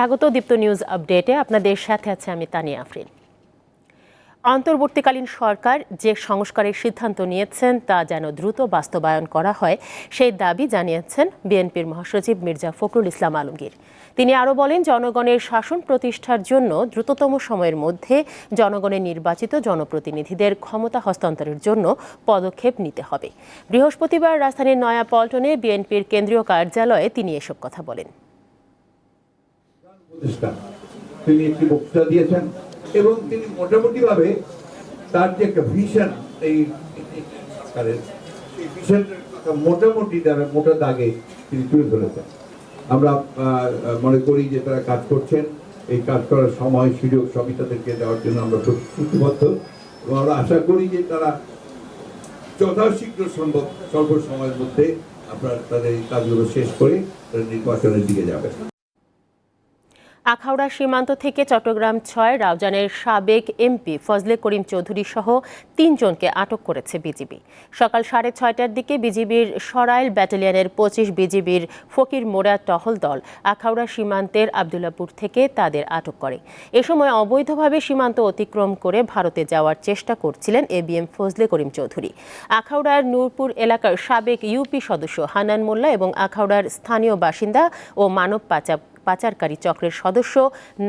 স্বাগত দীপ্ত নিউজ আপডেটে। আপনাদের সাথে আছে আমি তানিয়া আফরিন। অন্তর্বর্তীকালীন সরকার যে সংস্কারের সিদ্ধান্ত নিয়েছেন তা যেন দ্রুত বাস্তবায়ন করা হয়, সেই দাবি জানিয়েছেন বিএনপির মহাসচিব মির্জা ফখরুল ইসলাম আলমগীর। তিনি আরও বলেন, জনগণের শাসন প্রতিষ্ঠার জন্য দ্রুততম সময়ের মধ্যে জনগণের নির্বাচিত জনপ্রতিনিধিদের ক্ষমতা হস্তান্তরের জন্য পদক্ষেপ নিতে হবে। বৃহস্পতিবার রাজধানীর নয়াপল্টনে বিএনপির কেন্দ্রীয় কার্যালয়ে তিনি এসব কথা বলেন। তিনি একটি বক্তৃতা দিয়েছেন এবং তিনি মোটামুটি ভাবে তার যে একটা ভিশন এই মোটামুটি তারা মোটা দাগে তিনি তুলে ধরেছেন। আমরা মনে করি যে তারা কাজ করছেন। এই কাজ করার সময়, সুযোগ, সবই তাদেরকে দেওয়ার জন্য আমরা প্রতিশ্রুতিবদ্ধ এবং আমরা আশা করি যে তারা যথাশীঘ্র সম্ভব, স্বল্প সময়ের মধ্যে আপনার তাদের এই কাজগুলো শেষ করে তারা নির্বাচনের দিকে যাবে। আখাউড়া সীমান্ত থেকে চট্টগ্রাম ছয়, রাউজানের সাবেক এমপি ফজলে করিম চৌধুরী সহ তিনজনকে আটক করেছে বিজিবি। সকাল সাড়ে ছয়টার দিকে বিজিবির সরাইল ব্যাটালিয়নের পঁচিশ বিজিবির ফকির মোড়া টহল দল আখাউড়া সীমান্তের আবদুল্লাপুর থেকে তাদের আটক করে। এ সময় অবৈধভাবে সীমান্ত অতিক্রম করে ভারতে যাওয়ার চেষ্টা করছিলেন A B M Fazle Karim Chowdhury. আখাউড়ার Nurpur এলাকার সাবেক ইউপি সদস্য হানান মোল্লা এবং আখাউড়ার স্থানীয় বাসিন্দা ও মানব পাচার পাচারকারী চক্রের সদস্য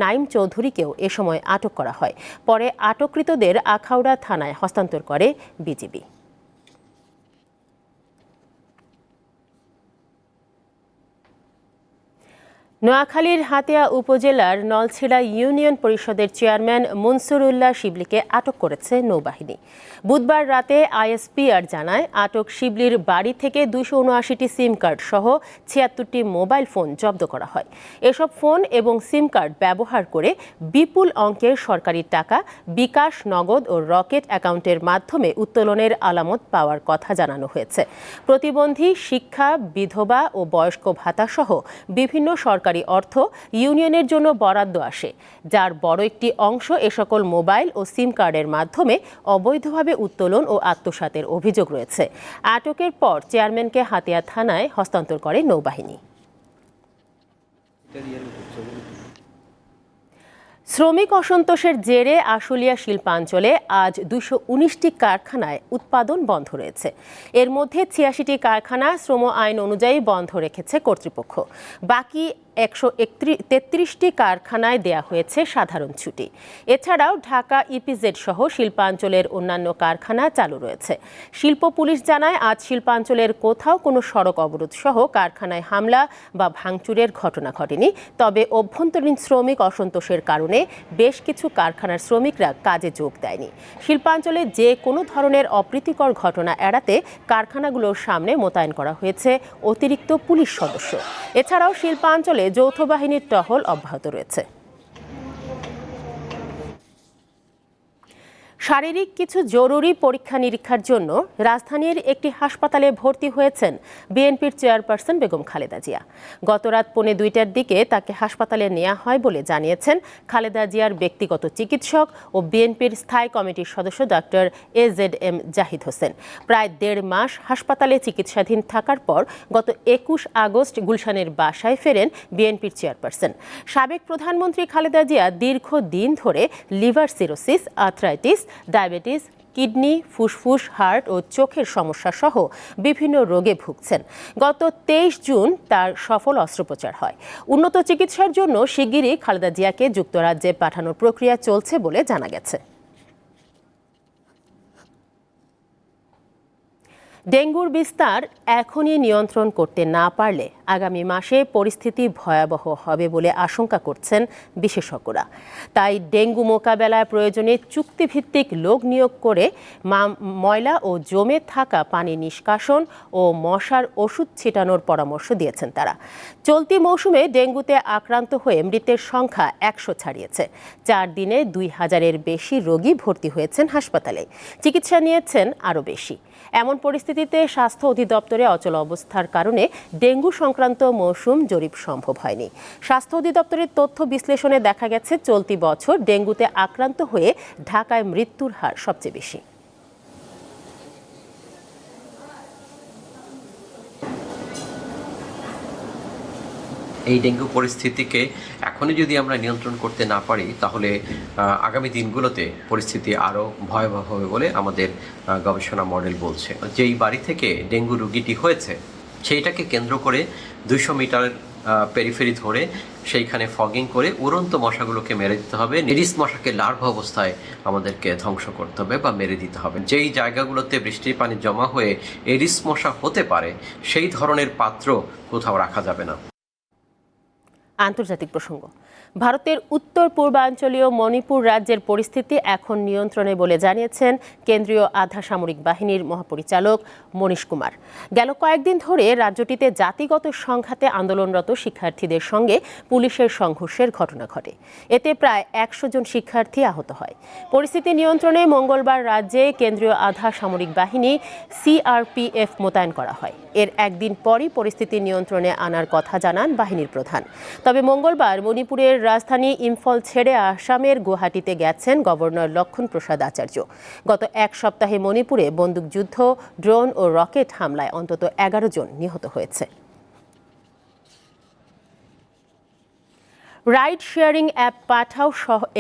নাইম চৌধুরীকেও এ সময় আটক করা হয়। পরে আটককৃতদের আখাউড়া থানায় হস্তান্তর করে বিজিবি। নোয়াখালীর হাতিয়া উপজেলার নলছিড়া ইউনিয়ন পরিষদের চেয়ারম্যান মনসুরুল্লাহ শিবলিকে আটক করেছে নৌবাহিনী। বুধবার রাতে আইএসপিআর জানায়, আটক শিবলির বাড়ি থেকে দুশো উনআশিটি সিম কার্ড সহ ছিয়াত্তরটি মোবাইল ফোন জব্দ করা হয়। এসব ফোন এবং সিম কার্ড ব্যবহার করে বিপুল অঙ্কের সরকারি টাকা, বিকাশ, নগদ ও রকেট অ্যাকাউন্টের মাধ্যমে উত্তোলনের আলামত পাওয়ার কথা জানানো হয়েছে। প্রতিবন্ধী, শিক্ষা, বিধবা ও বয়স্ক ভাতা সহ বিভিন্ন সরকারি অর্থ ইউনিয়নের জন্য বরাদ্দ আসে, যার বড় একটি অংশ এ সকল মোবাইল ও সিম কার্ডের মাধ্যমে অবৈধভাবে উত্তোলন ও আত্মসাতের অভিযোগ রয়েছে। আটকের পর চেয়ারম্যানকে হাতিয়া থানায় হস্তান্তর করে নৌবাহিনী। শ্রমিক অসন্তোষের জেরে আশুলিয়া শিল্পাঞ্চলে আজ দুশো উনিশটি কারখানায় উৎপাদন বন্ধ রয়েছে। এর মধ্যে ছিয়াশিটি কারখানা শ্রম আইন অনুযায়ী বন্ধ রেখেছে কর্তৃপক্ষ। বাকি একশো তেত্রিশটি কারখানায় দেয়া হয়েছে সাধারণ ছুটি। এছাড়াও ঢাকা ইপিজেড সহ শিল্পাঞ্চলের অন্যান্য কারখানা চালু রয়েছে। শিল্প পুলিশ জানায়, আজ শিল্পাঞ্চলের কোথাও কোনো সড়ক অবরোধ সহ কারখানায় হামলা বা ভাঙচুরের ঘটনা ঘটেনি। তবে অভ্যন্তরীণ শ্রমিক অসন্তোষের কারণে বেশ কিছু কারখানার শ্রমিকরা কাজে যোগ দেয়নি। শিল্পাঞ্চলে যে কোনো ধরনের অপ্রীতিকর ঘটনা এড়াতে কারখানাগুলোর সামনে মোতায়েন করা হয়েছে অতিরিক্ত পুলিশ সদস্য। এছাড়াও শিল্পাঞ্চলে যৌথ বাহিনীর টহল অব্যাহত রয়েছে। শারীরিক কিছু জরুরি পরীক্ষা নিরীক্ষার জন্য রাজধানীর একটি হাসপাতালে ভর্তি হয়েছেন বিএনপির চেয়ারপারসন বেগম খালেদা জিয়া। গতরাত পৌনে দুইটার দিকে তাকে হাসপাতালে নেওয়া হয় বলে জানিয়েছেন খালেদা জিয়ার ব্যক্তিগত চিকিৎসক ও বিএনপির স্থায়ী কমিটির সদস্য doctor A Z M Zahid Hossain. প্রায় দেড় মাস হাসপাতালে চিকিৎসাধীন থাকার পর গত একুশ আগস্ট গুলশানের বাসায় ফেরেন বিএনপির চেয়ারপারসন। সাবেক প্রধানমন্ত্রী খালেদা জিয়া দীর্ঘদিন ধরে liver cirrhosis, arthritis diabetes, kidney, ফুসফুস, হার্ট ও চোখের সমস্যা সহ বিভিন্ন রোগে ভুগছেন। গত তেইশ জুন তার সফল অস্ত্রোপচার হয়। উন্নত চিকিৎসার জন্য শিগগিরই খালেদা জিয়াকে যুক্তরাজ্যে পাঠানোর প্রক্রিয়া চলছে বলে জানা গেছে। ডেঙ্গুর বিস্তার এখনই নিয়ন্ত্রণ করতে না পারলে আগামী মাসে পরিস্থিতি ভয়াবহ হবে বলে আশঙ্কা করছেন বিশেষজ্ঞরা। তাই ডেঙ্গু মোকাবেলায় প্রয়োজনে চুক্তিভিত্তিক লোক নিয়োগ করে ময়লা ও জমে থাকা পানি নিষ্কাশন ও মশার ওষুধ ছিটানোর পরামর্শ দিয়েছেন তারা। চলতি মৌসুমে ডেঙ্গুতে আক্রান্ত হয়ে মৃতের সংখ্যা একশো ছাড়িয়েছে। চার দিনে দুই হাজারের বেশি রোগী ভর্তি হয়েছেন হাসপাতালে। চিকিৎসা নিয়েছেন আরও বেশি। এমন পরিস্থিতিতে স্বাস্থ্য অধিদপ্তরে অচল অবস্থার কারণে ডেঙ্গু সংক্রান্ত মৌসুম জরিপ সম্ভব হয়নি। স্বাস্থ্য অধিদপ্তরের তথ্য বিশ্লেষণে দেখা গেছে, চলতি বছর ডেঙ্গুতে আক্রান্ত হয়ে ঢাকায় মৃত্যুর হার সবচেয়ে বেশি। এই ডেঙ্গু পরিস্থিতিকে এখনই যদি আমরা নিয়ন্ত্রণ করতে না পারি, তাহলে আগামী দিনগুলোতে পরিস্থিতি আরও ভয়াবহ হবে বলে আমাদের গবেষণা মডেল বলছে। যেই বাড়ি থেকে ডেঙ্গু রুগীটি হয়েছে, সেইটাকে কেন্দ্র করে দুইশো মিটার পেরিফেরি ধরে সেইখানে ফগিং করে উড়ন্ত মশাগুলোকে মেরে দিতে হবে। নিরিস মশাকে লার্ভা অবস্থায় আমাদেরকে ধ্বংস করতে হবে বা মেরে দিতে হবে। যেই জায়গাগুলোতে বৃষ্টির পানি জমা হয়ে এরিস মশা হতে পারে, সেই ধরনের পাত্র কোথাও রাখা যাবে না। আন্তর্জাতিক প্রসঙ্গ। ভারতের উত্তর পূর্বাঞ্চলীয় মণিপুর রাজ্যের পরিস্থিতি এখন নিয়ন্ত্রণে বলে জানিয়েছেন কেন্দ্রীয় আধা সামরিক বাহিনীর মহাপরিচালক মনীশ কুমার। গেল কয়েকদিন ধরে রাজ্যটিতে জাতিগত সংঘাতে আন্দোলনরত শিক্ষার্থীদের সঙ্গে পুলিশের সংঘর্ষের ঘটনা ঘটে। এতে প্রায় একশো জন শিক্ষার্থী আহত হয়। পরিস্থিতি নিয়ন্ত্রণে মঙ্গলবার রাজ্যে কেন্দ্রীয় আধা সামরিক বাহিনী সিআরপিএফ মোতায়েন করা হয়। এর একদিন পরই পরিস্থিতি নিয়ন্ত্রণে আনার কথা জানান বাহিনীর প্রধান। তবে মঙ্গলবার মণিপুরের রাজধানী ইম্ফল ছেড়ে আসামের গুয়াহাটিতে গেছেন গভর্নর লক্ষণ প্রসাদ আচার্য। গত এক সপ্তাহে মণিপুরে বন্দুকযুদ্ধ ড্রোন ও রকেট হামলায় অন্তত এগারো জন নিহত হয়েছে। রাইড শেয়ারিং অ্যাপ পাঠাও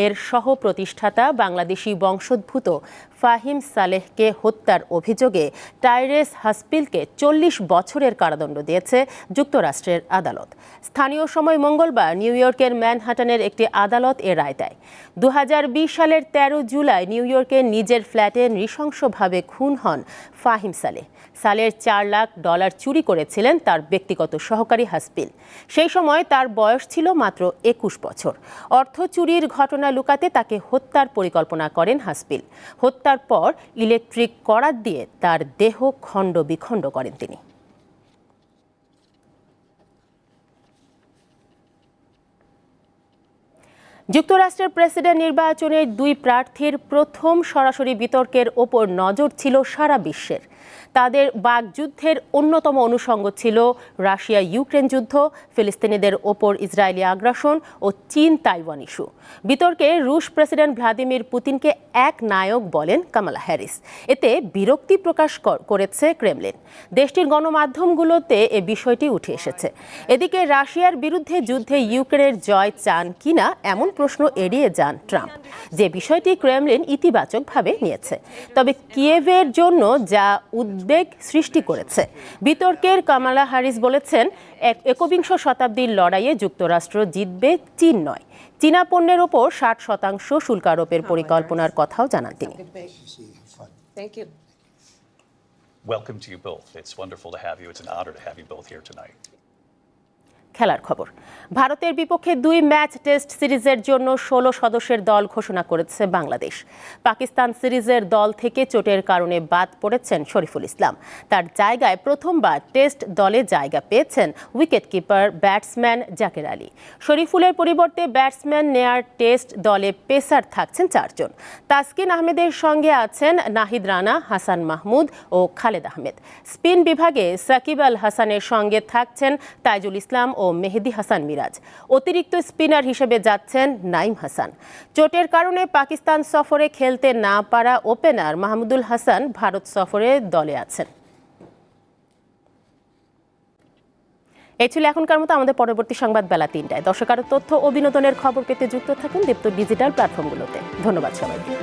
এর সহ প্রতিষ্ঠাতা বাংলাদেশি বংশোদ্ভূত ফাহিম সালেহকে হত্যার অভিযোগে টাইরেস হাসপিলকে চল্লিশ বছরের কারাদণ্ড দিয়েছে যুক্তরাষ্ট্রের আদালত। স্থানীয় সময় মঙ্গলবার নিউ ইয়র্কের ম্যানহাটানের একটি আদালত এ রায় দেয়। দু হাজার বিশ সালের ১৩ জুলাই নিউ ইয়র্কের নিজের ফ্ল্যাটে নৃশংসভাবে খুন হন ফাহিম সালেহ। সালের চার লাখ ডলার চুরি করেছিলেন তার ব্যক্তিগত সহকারী হাসপিল। সেই সময় তার বয়স ছিল মাত্র একুশ বছর। অর্থ চুরির ঘটনা লুকাতে তাকে হত্যার পরিকল্পনা করেন হাসপিল। হত্যার পর ইলেকট্রিক করার দিয়ে তার দেহ খণ্ড বিখণ্ড করেন তিনি। যুক্তরাষ্ট্রের প্রেসিডেন্ট নির্বাচনের দুই প্রার্থীর প্রথম সরাসরি বিতর্কের ওপর নজর ছিল সারা বিশ্বের। তাদের বাগযুদ্ধের অন্যতম অনুষঙ্গ ছিল রাশিয়া ইউক্রেন যুদ্ধ, ফিলিস্তিনিদের ওপর ইসরায়েলি আগ্রাসন ও চীন তাইওয়ান ইস্যু। বিতর্কে রুশ প্রেসিডেন্ট ভ্লাদিমির পুতিনকে এক নায়ক বলেন কামালা হ্যারিস। এতে বিরক্তি প্রকাশ কর- করেছে ক্রেমলিন। দেশটির গণমাধ্যমগুলোতে এ বিষয়টি উঠে এসেছে। এদিকে রাশিয়ার বিরুদ্ধে যুদ্ধে ইউক্রেনের জয় চান কিনা এমন প্রশ্ন এড়িয়ে যান ট্রাম্প যে বিষয়টি ক্রেমলিন ইতিবাচকভাবে নিয়েছে তবে কিয়েভের জন্য যা উদ্বেগ সৃষ্টি করেছে বিতর্কের কামালা হারিস বলেছেন এক একবিংশ শতাব্দীর লড়াইয়ে যুক্তরাষ্ট্র জিতবে চীন নয় চীনা পণ্যের ওপর ষাট শতাংশ শুল্ক আরোপের পরিকল্পনার কথাও জানান তিনি Welcome to you both. It's wonderful to have you. It's an honor to have you both here tonight. খেলার খবর। ভারতের বিপক্ষে দুই ম্যাচ টেস্ট সিরিজের জন্য ষোলো সদস্যের দল ঘোষণা করেছে বাংলাদেশ। পাকিস্তান সিরিজের দল থেকে চোটের কারণে বাদ পড়েছেন শরীফুল ইসলাম। তার জায়গায় প্রথমবার টেস্ট দলে জায়গা পেয়েছেন উইকেটকিপার, ব্যাটসম্যান জাকের আলী। শরীফুলের পরিবর্তে ব্যাটসম্যান নেয়ার টেস্ট দলে পেসার থাকছেন চারজন। তাসকিন আহমেদের সঙ্গে আছেন নাহিদ রানা, হাসান মাহমুদ ও খালেদ আহমেদ। স্পিন বিভাগে সাকিব আল হাসানের সঙ্গে থাকছেন তাইজুল ইসলাম ও মেহেদি হাসান মিরাজ। অতিরিক্ত স্পিনার হিসেবে যাচ্ছেন নাইম হাসান। চোটের কারণে পাকিস্তান সফরে খেলতে না পারা ওপেনার মাহমুদুল হাসান ভারত সফরে দলে আছেন। এই ছিল এখনকার মতো আমাদের পরবর্তী সংবাদ বেলা তিনটায়। দর্শক, আরও তথ্য ও বিনোদনের খবর পেতে যুক্ত থাকুন দীপ্ত ডিজিটাল প্ল্যাটফর্মগুলোতে। ধন্যবাদ সবাইকে।